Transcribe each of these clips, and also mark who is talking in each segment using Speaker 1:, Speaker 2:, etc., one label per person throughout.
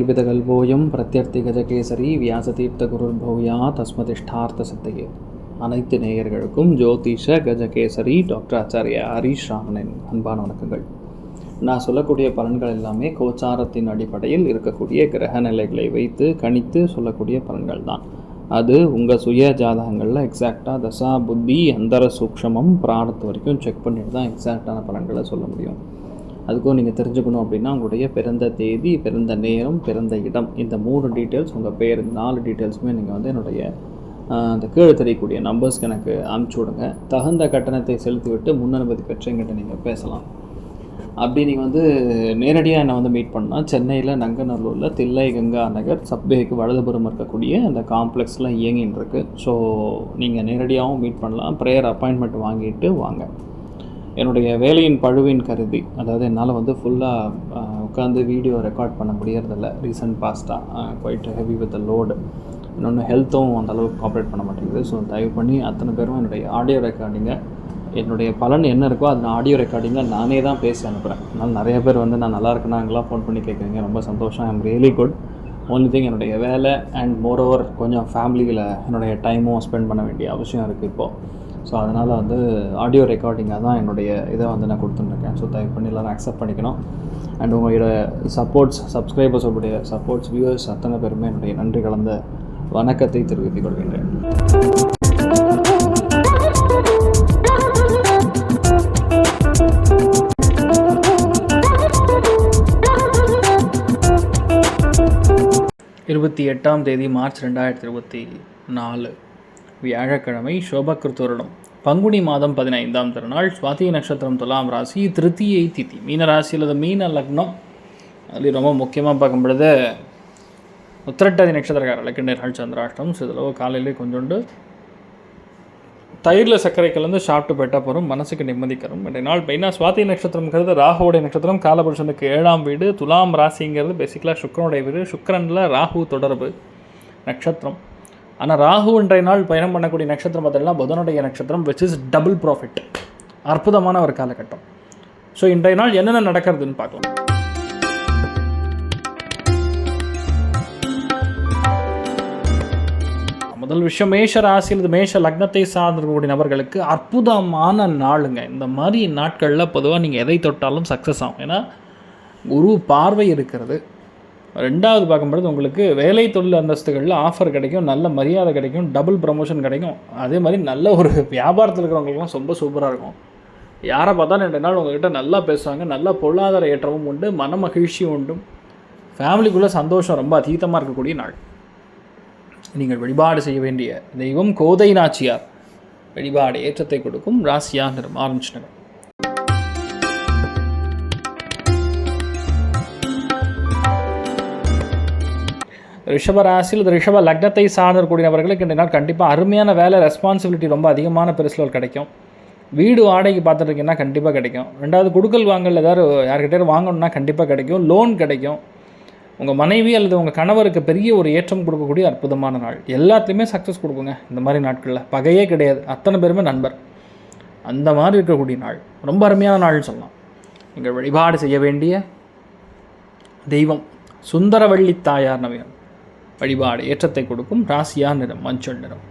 Speaker 1: ஸ்திகல்பிதகல்போயம் பிரத்யர்த்தி கஜகேசரி வியாசதீர்த்த குருர்பௌயா தஸ்மதிஷ்டார்த்த சித்தையே அனைத்து நேயர்களுக்கும் ஜோதிஷ கஜகேசரி டாக்டர் ஆச்சாரிய ஹரீஷ் ராமனின் அன்பான வணக்கங்கள். நான் சொல்லக்கூடிய பலன்கள் எல்லாமே கோச்சாரத்தின் அடிப்படையில் இருக்கக்கூடிய கிரக நிலைகளை வைத்து கணித்து சொல்லக்கூடிய பலன்கள் தான். அது உங்கள் சுய ஜாதகங்களில் எக்ஸாக்டாக தசா புத்தி அந்தர சூக்ஷமம் பிராணத்து வரைக்கும் செக் பண்ணிட்டு தான் எக்ஸாக்டான பலன்களை சொல்ல முடியும். அதுக்கும் நீங்கள் தெரிஞ்சுக்கணும் அப்படின்னா உங்களுடைய பிறந்த தேதி பிறந்த நேரம் பிறந்த இடம் இந்த மூணு டீட்டெயில்ஸ் உங்கள் பேர் இந்த நாலு டீட்டெயில்ஸுமே நீங்கள் வந்து என்னுடைய அந்த கீழே தெரியக்கூடிய நம்பர்ஸ்க்கு எனக்கு அனுப்பிச்சி விடுங்க. தகுந்த கட்டணத்தை செலுத்திவிட்டு முன்னனுமதி பெற்று எங்கிட்ட நீங்கள் பேசலாம். அப்படி நீங்கள் வந்து நேரடியாக என்னை வந்து மீட் பண்ணால் சென்னையில் நங்கநல்லூரில் தில்லை கங்கா நகர் சப்வேக்கு வலதுபுறம் இருக்கக்கூடிய அந்த காம்ப்ளெக்ஸ்லாம் இயங்கின்னு இருக்குது ஸோ நீங்கள் நேரடியாகவும் மீட் பண்ணலாம். ப்ரேயர் அப்பாயின்மெண்ட் வாங்கிட்டு வாங்க. என்னுடைய வேலையின் பழுவின் கருதி. அதாவது என்னால் வந்து ஃபுல்லாக உட்காந்து வீடியோ ரெக்கார்ட் பண்ண முடியறதில்ல. ரீசன்ட் பாஸ்ட்டாக குவைட் ஹெவி வித் லோடு இன்னொன்று ஹெல்த்தும் அந்தளவுக்கு காப்ரேட் பண்ண மாட்டேங்குது. ஸோ தயவு பண்ணி அத்தனை பேரும் என்னுடைய ஆடியோ ரெக்கார்டிங்கை என்னுடைய பலன் என்ன இருக்கோ அது நான் ஆடியோ ரெக்கார்டிங்கில் நானே தான் பேசி அனுப்புகிறேன் அதனால் நிறைய பேர் வந்து நான் நல்லா இருக்கேனாங்களாம் ஃபோன் பண்ணி கேட்குறீங்க ரொம்ப சந்தோஷம். I'm really good only thing என்னுடைய வேலை அண்ட் மோர் ஓவர் கொஞ்சம் ஃபேமிலியில் என்னுடைய டைமும் ஸ்பெண்ட் பண்ண வேண்டிய அவசியம் இருக்குது இப்போது ஸோ அதனால் வந்து ஆடியோ ரெக்கார்டிங்காக தான் என்னுடைய இதை வந்து நான் கொடுத்துட்டுருக்கேன். ஸோ தயவு பண்ணி எல்லோரும் அக்செப்ட் பண்ணிக்கணும். அண்ட் உங்களோட சப்போர்ட்ஸ் சப்ஸ்கிரைபர்ஸ் உடைய சப்போர்ட்ஸ் வியூவர்ஸ் அத்தனை பேருமே என்னுடைய நன்றி கலந்த வணக்கத்தை தெரிவித்துக் கொள்கின்றேன். இருபத்தி எட்டாம் தேதி மார்ச் ரெண்டாயிரத்தி இருபத்தி நாலு. வியாழக்கிழமை சோபகிருத்தோரிடம். பங்குனி மாதம் பதினைந்தாம் திருநாள் சுவாதி நட்சத்திரம் துலாம் ராசி திருத்தியை திதி. மீன ராசி அல்லது மீன லக்னம். அதுலேயும் ரொம்ப முக்கியமாக பார்க்கும் பொழுது உத்திரட்டாதி நட்சத்திரக்கார இலக்கின்றர்கள் சந்திராஷ்டம் சிதளவு காலையிலே கொஞ்சோண்டு தயிரில் சர்க்கரை கலந்து சாப்பிட்டு போயிட்டால் போகிறோம் மனசுக்கு நிம்மதி தரும். நாள் மெயினாக சுவாதி நட்சத்திரம்ங்கிறது ராகுவோடைய நட்சத்திரம் காலபுருஷனுக்கு ஏழாம் வீடு துலாம் ராசிங்கிறது பேசிக்கலாக சுக்கரனுடைய வீடு. சுக்கரனில் ராகு தொடர்பு நட்சத்திரம். ஆனால் ராகு இன்றைய நாள் பயணம் பண்ணக்கூடிய நட்சத்திரம் பார்த்தீங்கன்னா புதனுடைய நட்சத்திரம் விச் இஸ் டபுள் ப்ராஃபிட் அற்புதமான ஒரு காலகட்டம். ஸோ இன்றைய நாள் என்னென்ன நடக்கிறதுன்னு பார்க்கலாம். முதல் விஷயம் மேஷ ராசியில் மேஷ லக்னத்தை சார்ந்திருக்கக்கூடிய நபர்களுக்கு அற்புதமான நாளுங்க. இந்த மாதிரி நாட்களில் பொதுவாக நீங்கள் எதை தொட்டாலும் சக்ஸஸ் ஆகும். ஏன்னா குரு பார்வை இருக்கிறது. ரெண்டாவது பார்க்கும்பொழுது உங்களுக்கு வேலை தொழில் அந்தஸ்துகளில் ஆஃபர் கிடைக்கும் நல்ல மரியாதை கிடைக்கும் டபுள் ப்ரமோஷன் கிடைக்கும். அதே மாதிரி நல்ல ஒரு வியாபாரத்தில் இருக்கிறவங்களுக்குலாம் ரொம்ப சூப்பராக இருக்கும். யாரை பார்த்தாலும் ரெண்டு நாள் உங்கள்கிட்ட நல்லா பேசுவாங்க நல்ல பொருளாதார ஏற்றமும் உண்டு மன மகிழ்ச்சியும் உண்டு. ஃபேமிலிக்குள்ளே சந்தோஷம் ரொம்ப அதீதமாக இருக்கக்கூடிய நாள். நீங்கள் வழிபாடு செய்ய வேண்டிய தெய்வம் கோதை நாச்சியார் வழிபாடு ஏற்றத்தை கொடுக்கும் ராசியாக நிறம் ரிஷப ராசியில் இது ரிஷப லக்னத்தை சார்ந்திருக்கக்கூடியவர்களுக்கு இந்த நாள் கண்டிப்பாக அருமையான வேலை ரெஸ்பான்சிபிலிட்டி ரொம்ப அதிகமான பெருசுகள் கிடைக்கும். வீடு வாடகைக்கு பார்த்துருக்கீங்கன்னா கண்டிப்பாக கிடைக்கும். ரெண்டாவது குடுக்கல் வாங்கல் ஏதாவது யார்கிட்டயாவது வாங்கணும்னா கண்டிப்பாக கிடைக்கும். லோன் கிடைக்கும். உங்கள் மனைவி அல்லது உங்கள் கணவருக்கு பெரிய ஒரு ஏற்றம் கொடுக்கக்கூடிய அற்புதமான நாள். எல்லாத்துலேயுமே சக்ஸஸ் கொடுக்குங்க இந்த மாதிரி நாட்களில். பகையே கிடையாது. அத்தனை பேருமே நண்பர். அந்த மாதிரி இருக்கக்கூடிய நாள். ரொம்ப அருமையான நாள்னு சொல்லலாம். நீங்கள் வழிபாடு செய்ய வேண்டிய தெய்வம் சுந்தரவள்ளி தாயார் நவியம் வழிபாடு ஏற்றத்தை கொடுக்கும் ராசியா நிறம் மஞ்சள் நிறம்.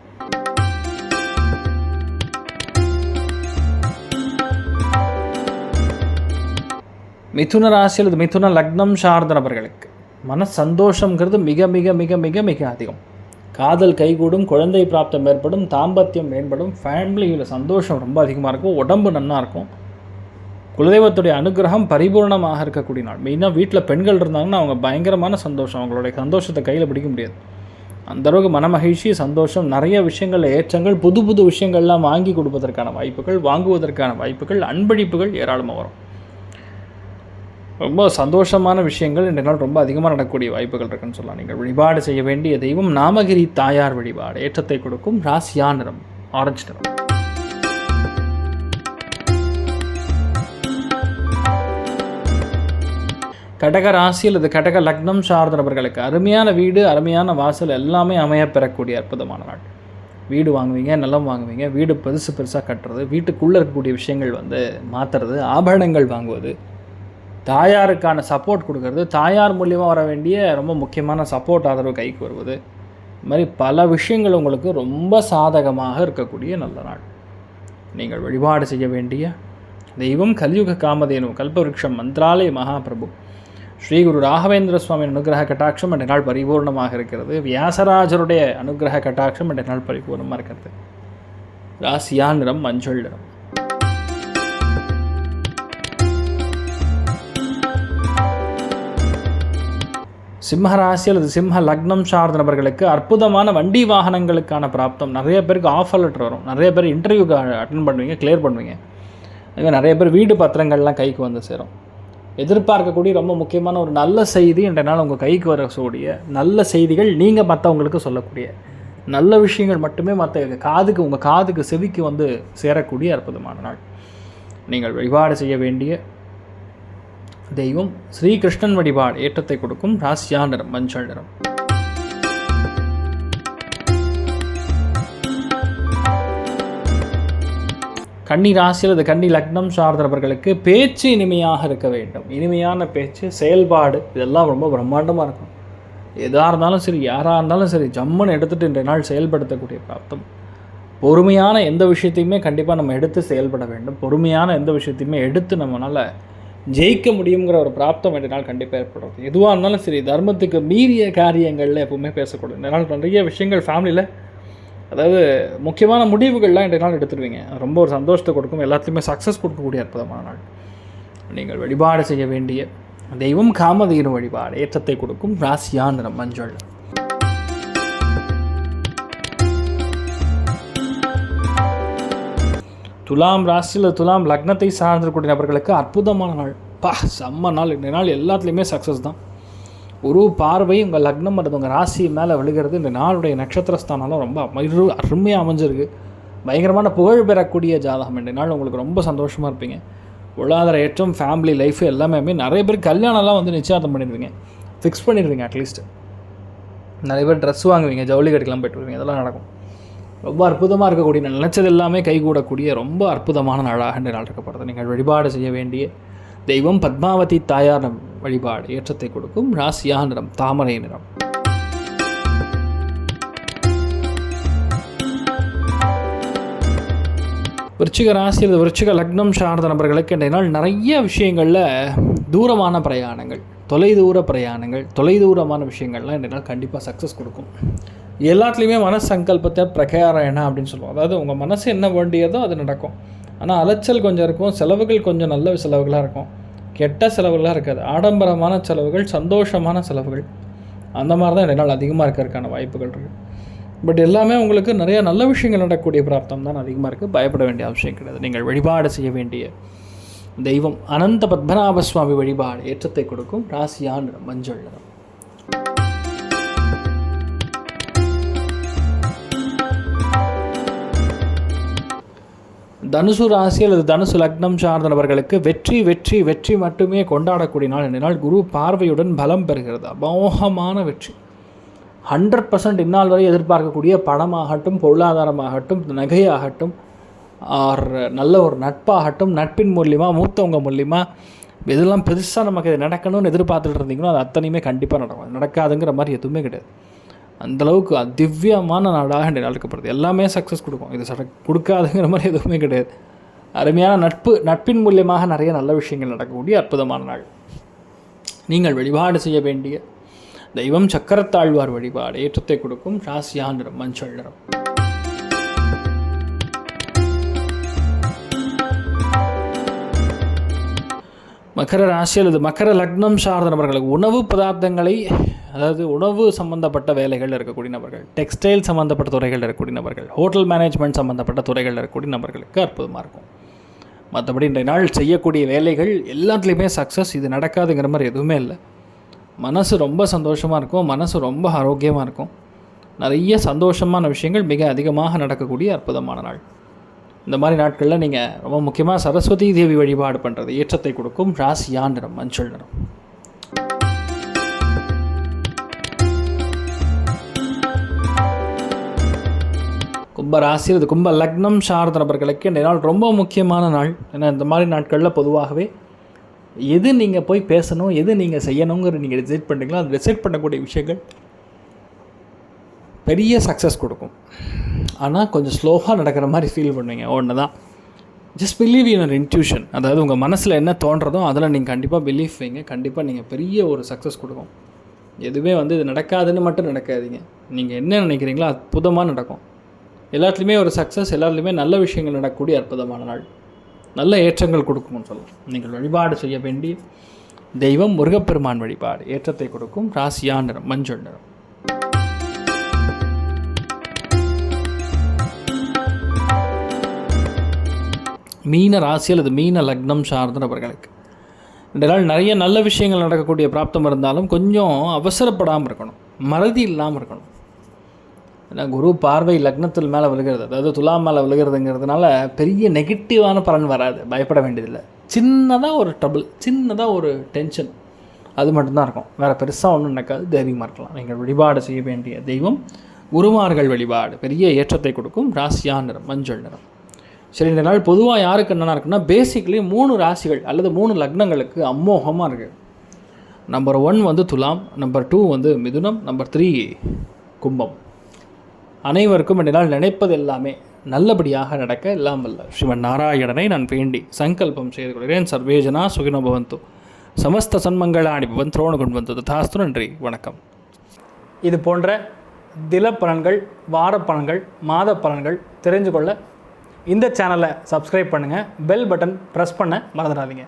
Speaker 1: மிதுன ராசி அல்லது மிதுன லக்னம் சார்ந்த நபர்களுக்கு மன சந்தோஷங்கிறது மிக மிக மிக மிக மிக அதிகம். காதல் கைகூடும் குழந்தை பிராப்தம் ஏற்படும் தாம்பத்தியம் மேம்படும் ஃபேமிலியில் சந்தோஷம் ரொம்ப அதிகமாக இருக்கும் உடம்பு நல்லா இருக்கும். குலதெய்வத்துடைய அனுகிரகம் பரிபூர்ணமாக இருக்கக்கூடிய நாள். மெயினாக வீட்டில் பெண்கள் இருந்தாங்கன்னா அவங்க பயங்கரமான சந்தோஷம். அவங்களுடைய சந்தோஷத்தை கையில் பிடிக்க முடியாது. அந்தளவுக்கு மனமகிழ்ச்சி சந்தோஷம் நிறைய விஷயங்கள் ஏற்றங்கள் புது புது விஷயங்கள்லாம் வாங்கி கொடுப்பதற்கான வாய்ப்புகள் வாங்குவதற்கான வாய்ப்புகள் அன்பளிப்புகள் ஏராளமாக வரும். ரொம்ப சந்தோஷமான விஷயங்கள் இன்றைய நாள் ரொம்ப அதிகமாக நடக்கக்கூடிய வாய்ப்புகள் இருக்குன்னு சொல்லலாம். நீங்கள் வழிபாடு செய்ய வேண்டிய தெய்வம் நாமகிரி தாயார் வழிபாடு. ஏற்றத்தை கொடுக்கும் ராசியா நிறம் ஆரஞ்சு நிறம். கடக ராசி அல்லது கடக லக்னம் சார்ந்த நபர்களுக்கு அருமையான வீடு அருமையான வாசல் எல்லாமே அமைய பெறக்கூடிய அற்புதமான நாள். வீடு வாங்குவீங்க நிலம் வாங்குவீங்க வீடு பெருசு பெருசாக கட்டுறது வீட்டுக்குள்ளே இருக்கக்கூடிய விஷயங்கள் வந்து மாற்றுறது ஆபரணங்கள் வாங்குவது தாயாருக்கான சப்போர்ட் கொடுக்கறது தாயார் மூலியமாக வர வேண்டிய ரொம்ப முக்கியமான சப்போர்ட் ஆதரவு கைக்கு வருவது. இது மாதிரி பல விஷயங்கள் உங்களுக்கு ரொம்ப சாதகமாக இருக்கக்கூடிய நல்ல நாள். நீங்கள் வழிபாடு செய்ய வேண்டிய தெய்வம் கலியுக காமதேனு கல்பவருஷம் மந்த்ராலய மகாபிரபு ஸ்ரீ குரு ராகவேந்திர சுவாமியின் அனுகிரக கட்டாட்சம் என்ற நாள் பரிபூர்ணமாக இருக்கிறது. வியாசராஜருடைய அனுகிரக கட்டாட்சம் என்ற நாள் பரிபூர்ணமாக இருக்கிறது. ராசியா நிறம் மஞ்சள் நிறம் சிம்ம ராசி அல்லது சிம்ம லக்னம் சார்ந்த நபர்களுக்கு அற்புதமான வண்டி வாகனங்களுக்கான பிராப்தம். நிறைய பேருக்கு ஆஃபர் லெட்டர் வரும். நிறைய பேர் இன்டர்வியூக்கு அட்டன் பண்ணுவீங்க கிளியர் பண்ணுவீங்க. அதுமாதிரி நிறைய பேர் வீடு பத்திரங்கள்லாம் கைக்கு வந்து சேரும். எதிர்பார்க்கக்கூடிய ரொம்ப முக்கியமான ஒரு நல்ல செய்தி என்ற நாள் உங்கள் கைக்கு வரக்கூடிய நல்ல செய்திகள் நீங்கள் மற்றவங்களுக்கு சொல்லக்கூடிய. நல்ல விஷயங்கள் மட்டுமே மற்ற காதுக்கு உங்கள் காதுக்கு செவிக்கு வந்து சேரக்கூடிய அற்புதமான நாள். நீங்கள் வழிபாடு செய்ய வேண்டிய தெய்வம் ஸ்ரீகிருஷ்ணன் வழிபாடு ஏற்றத்தை கொடுக்கும் ராசியா நிறம் மஞ்சள் நிறம். கன்னி ராசியில் இது கன்னி லக்னம் சார்ந்தவர்களுக்கு பேச்சு இனிமையாக இருக்க வேண்டும். இனிமையான பேச்சு செயல்பாடு இதெல்லாம் ரொம்ப பிரம்மாண்டமாக இருக்கும். எதாக இருந்தாலும் சரி யாராக இருந்தாலும் சரி ஜம்முன்னு எடுத்துகிட்டு இன்றைய நாள் செயல்படுத்தக்கூடிய பிராப்தம். பொறுமையான எந்த விஷயத்தையுமே கண்டிப்பாக நம்ம எடுத்து செயல்பட வேண்டும். பொறுமையான எந்த விஷயத்தையுமே எடுத்து நம்மளால் ஜெயிக்க முடியுங்கிற ஒரு பிராப்தம் இன்றைய நாள் கண்டிப்பாக ஏற்படும் எதுவாக இருந்தாலும் சரி தர்மத்துக்கு மீறிய காரியங்களில் எப்பவுமே பேசக்கூடாது. இந்த நாள் நிறைய விஷயங்கள் ஃபேமிலியில் அதாவது முக்கியமான முடிவுகள்லாம் இன்றைய நாள் எடுத்துடுவீங்க ரொம்ப ஒரு சந்தோஷத்தை கொடுக்கும். எல்லாத்துலேயுமே சக்ஸஸ் கொடுக்கக்கூடிய அற்புதமான நாள். நீங்கள் வழிபாடு செய்ய வேண்டிய தெய்வம் காமதீன வழிபாடு ஏற்றத்தை கொடுக்கும் ராசியா மஞ்சள். துலாம் ராசியில் துலாம் லக்னத்தை சார்ந்திருக்கக்கூடிய நபர்களுக்கு அற்புதமான நாள். பா செம்ம நாள். இந்த நாள் எல்லாத்துலேயுமே சக்ஸஸ் தான். ஒரு பார்வை உங்கள் லக்னம் அல்லது உங்கள் ராசி மேலே விழுகிறது இந்த நாளுடைய நட்சத்திர ஸ்தானம்லாம் ரொம்ப அமைரு அருமையாக அமைஞ்சிருக்கு. பயங்கரமான புகழ் பெறக்கூடிய ஜாதகம். இந்த நாள் உங்களுக்கு ரொம்ப சந்தோஷமாக இருப்பீங்க. பொருளாதார ஏற்றம் ஃபேமிலி லைஃப் எல்லாமே நிறைய பேர் கல்யாணம்லாம் வந்து நிச்சயார்த்தம் பண்ணிடுவீங்க. ஃபிக்ஸ் பண்ணிடுவீங்க அட்லீஸ்ட் நிறைய பேர் ட்ரெஸ் வாங்குவீங்க ஜவுளி கடைக்கெலாம் போயிட்டு வருவீங்க இதெல்லாம் நடக்கும். ரொம்ப அற்புதமாக இருக்கக்கூடிய நினச்சது எல்லாமே கைகூடக்கூடிய ரொம்ப அற்புதமான நாளாக இந்த நாள் இருக்கப்படுது நீங்கள் வழிபாடு செய்ய வேண்டிய தெய்வம் பத்மாவதி தாயார் நம் வழிபாடு ஏற்றத்தை கொடுக்கும் ராசியா நிறம் தாமரை நிறம். விருச்சிக ராசி அல்லது விருச்சிக லக்னம் சார்ந்த நபர்களுக்கு இன்றைய நாள் நிறைய விஷயங்களில் தூரமான பிரயாணங்கள் தொலைதூர பிரயாணங்கள் தொலைதூரமான விஷயங்கள்லாம் இன்றைய நாள் கண்டிப்பாக சக்ஸஸ் கொடுக்கும். எல்லாத்துலேயுமே மனசங்கல்பத்தை என்ன அப்படின்னு சொல்லுவோம். அதாவது உங்கள் மனசு என்ன வேண்டியதோ அது நடக்கும். ஆனால் அலைச்சல் கொஞ்சம் இருக்கும் செலவுகள் கொஞ்சம் நல்ல செலவுகளாக இருக்கும். கெட்ட செலவுகளாக இருக்காது. ஆடம்பரமான செலவுகள் சந்தோஷமான செலவுகள். அந்த மாதிரி தான் ரெண்டு நாள் அதிகமாக இருக்கிறதுக்கான வாய்ப்புகள் இருக்குது பட் எல்லாமே உங்களுக்கு நிறையா நல்ல விஷயங்கள் நடக்கக்கூடிய பிராப்தம் தான் அதிகமாக இருக்குது பயப்பட வேண்டிய அவசியம் கிடையாது. நீங்கள் வழிபாடு செய்ய வேண்டிய தெய்வம் அனந்த பத்மநாப சுவாமி வழிபாடு ஏற்றத்தை கொடுக்கும். ராசியா நிறம் மஞ்சள் நிறம். தனுசு ராசி அல்லது தனுசு லக்னம் சார்ந்த நபர்களுக்கு வெற்றி வெற்றி வெற்றி மட்டுமே கொண்டாடக்கூடிய நாள் என்னால் குரு பார்வையுடன் பலம் பெறுகிறது. அமோகமான வெற்றி. ஹண்ட்ரட் பர்சன்ட் இந்நாள் வரை எதிர்பார்க்கக்கூடிய பணமாகட்டும் பொருளாதாரமாகட்டும் நகையாகட்டும் ஆர் நல்ல ஒரு நட்பாகட்டும் நட்பின் மூலியமாக மூத்தவங்க மூலியமாக இதெல்லாம் பெருசாக நமக்கு இது நடக்கணும்னு எதிர்பார்த்துட்டு இருந்தீங்கன்னா அது அத்தனையுமே கண்டிப்பாக நடக்கும். நடக்காதுங்கிற மாதிரி எதுவுமே கிடையாது. அந்தளவுக்கு திவ்யமான நாடாக இன்றைய எல்லாமே சக்ஸஸ் கொடுக்கும். இது சட கொடுக்காதுங்கிற மாதிரி எதுவுமே கிடையாது. அருமையான நட்பு நட்பின் மூலியமாக நிறைய நல்ல விஷயங்கள் நடக்கக்கூடிய அற்புதமான நாள். நீங்கள் வழிபாடு செய்ய வேண்டிய தெய்வம் சக்கரத்தாழ்வார் வழிபாடு ஏற்றத்தை கொடுக்கும் ராசியா நிறம் மஞ்சள் நிறம் மகர ராசி அல்லது மகர லக்னம் சார்ந்த நபர்களுக்கு உணவு பதார்த்தங்களை அதாவது உணவு சம்பந்தப்பட்ட வேலைகள் இருக்கக்கூடிய நபர்கள் டெக்ஸ்டைல் சம்மந்தப்பட்ட துறைகள் இருக்கக்கூடிய நபர்கள் ஹோட்டல் மேனேஜ்மெண்ட் சம்மந்தப்பட்ட துறைகள் இருக்கக்கூடிய நபர்களுக்கு அற்புதமாக இருக்கும். மற்றபடி இன்றைய நாள் செய்யக்கூடிய வேலைகள் எல்லாத்துலேயுமே சக்ஸஸ் இது நடக்காதுங்கிற மாதிரி எதுவுமே இல்லை. மனசு ரொம்ப சந்தோஷமாக இருக்கும் மனசு ரொம்ப ஆரோக்கியமாக இருக்கும். நிறைய சந்தோஷமான விஷயங்கள் மிக அதிகமாக நடக்கக்கூடிய அற்புதமான நாள். இந்த மாதிரி நாட்களில் நீங்கள் ரொம்ப முக்கியமாக சரஸ்வதி தேவி வழிபாடு பண்ணுறது ஏற்றத்தை கொடுக்கும் ராசியா நிறம் மஞ்சள் நிறம். கும்ப ராசி அது கும்ப லக்னம் சார்ந்த நபர்களுக்கு இந்த நாள் ரொம்ப முக்கியமான நாள். ஏன்னா இந்த மாதிரி நாட்களில் பொதுவாகவே எது நீங்கள் போய் பேசணும் எது நீங்கள் செய்யணுங்கிற நீங்கள் டிசைட் பண்ணுறீங்களோ அது டிசைட் பண்ணக்கூடிய விஷயங்கள் பெரிய சக்ஸஸ் கொடுக்கும். ஆனால் கொஞ்சம் ஸ்லோவாக நடக்கிற மாதிரி ஃபீல் பண்ணுவீங்க. ஒன்று தான் ஜஸ்ட் பிலீவ் இன் இன்ட்யூஷன் அதாவது உங்கள் மனசில் என்ன தோன்றதோ அதில் நீங்கள் கண்டிப்பாக பிலீவ் வைங்க. கண்டிப்பாக நீங்கள் பெரிய ஒரு சக்ஸஸ் கொடுக்கும். எதுவுமே வந்து இது நடக்காதுன்னு மட்டும் நடக்காதீங்க. நீங்கள் என்ன நினைக்கிறீங்களோ அற்புதமாக நடக்கும். எல்லாத்துலேயுமே ஒரு சக்ஸஸ் எல்லாத்துலேயுமே நல்ல விஷயங்கள் நடக்கக்கூடிய அற்புதமான நாள். நல்ல ஏற்றங்கள் கொடுக்கும்னு சொல்லலாம். நீங்கள் வழிபாடு செய்ய வேண்டிய தெய்வம் முருகப்பெருமான் வழிபாடு. ஏற்றத்தை கொடுக்கும் ராசியா நிறம் மஞ்சள் நிறம். மீன ராசி அல்லது மீன லக்னம் சார்ந்த நபர்களுக்கு. இந்த நாள் நிறைய நல்ல விஷயங்கள் நடக்கக்கூடிய பிராப்தம் இருந்தாலும் கொஞ்சம் அவசரப்படாமல் இருக்கணும். மறதி இல்லாமல் இருக்கணும். ஏன்னா குரு பார்வை லக்னத்தில் மேலே விழுகிறது. அதாவது துலாம் மேலே விழுகிறதுங்கிறதுனால பெரிய நெகட்டிவான பலன் வராது. பயப்பட வேண்டியதில்லை. சின்னதாக ஒரு ட்ரபிள் சின்னதாக ஒரு டென்ஷன் அது மட்டும்தான் இருக்கும். வேறு பெருசாக ஒன்றும் நடக்காது. தெய்வமாக இருக்கலாம். நீங்கள் வழிபாடு செய்ய வேண்டிய தெய்வம் குருமார்கள் வழிபாடு. பெரிய ஏற்றத்தை கொடுக்கும் ராசியா நிறம் மஞ்சள் நிறம். சரி இந்த நாள் பொதுவாக யாருக்கு என்னென்ன இருக்குன்னா பேசிக்கலி மூணு ராசிகள் அல்லது மூணு லக்னங்களுக்கு அம்மோகமாக இருக்குது நம்பர் ஒன் வந்து துலாம் நம்பர் டூ வந்து மிதுனம் நம்பர் த்ரீ கும்பம். அனைவருக்கும் நாள் நினைப்பது எல்லாமே நல்லபடியாக நடக்க எல்லாம் வல்ல. ஸ்ரீமன் நாராயணனை நான் வேண்டி சங்கல்பம் செய்து கொள்கிறேன். சர்வேஜனா சுகினோ பவந்து. சமஸ்த சன்மங்களாணி பவன் துரோண கொண்டு வந்து ததாஸ்து நன்றி. வணக்கம். இது போன்ற தில பலன்கள் வார பலன்கள் மாத பலன்கள் தெரிஞ்சு கொள்ள இந்த சேனலை சப்ஸ்கிரைப் பண்ணுங்கள் பெல் பட்டன் ப்ரெஸ் பண்ண மறந்துடாதீங்க.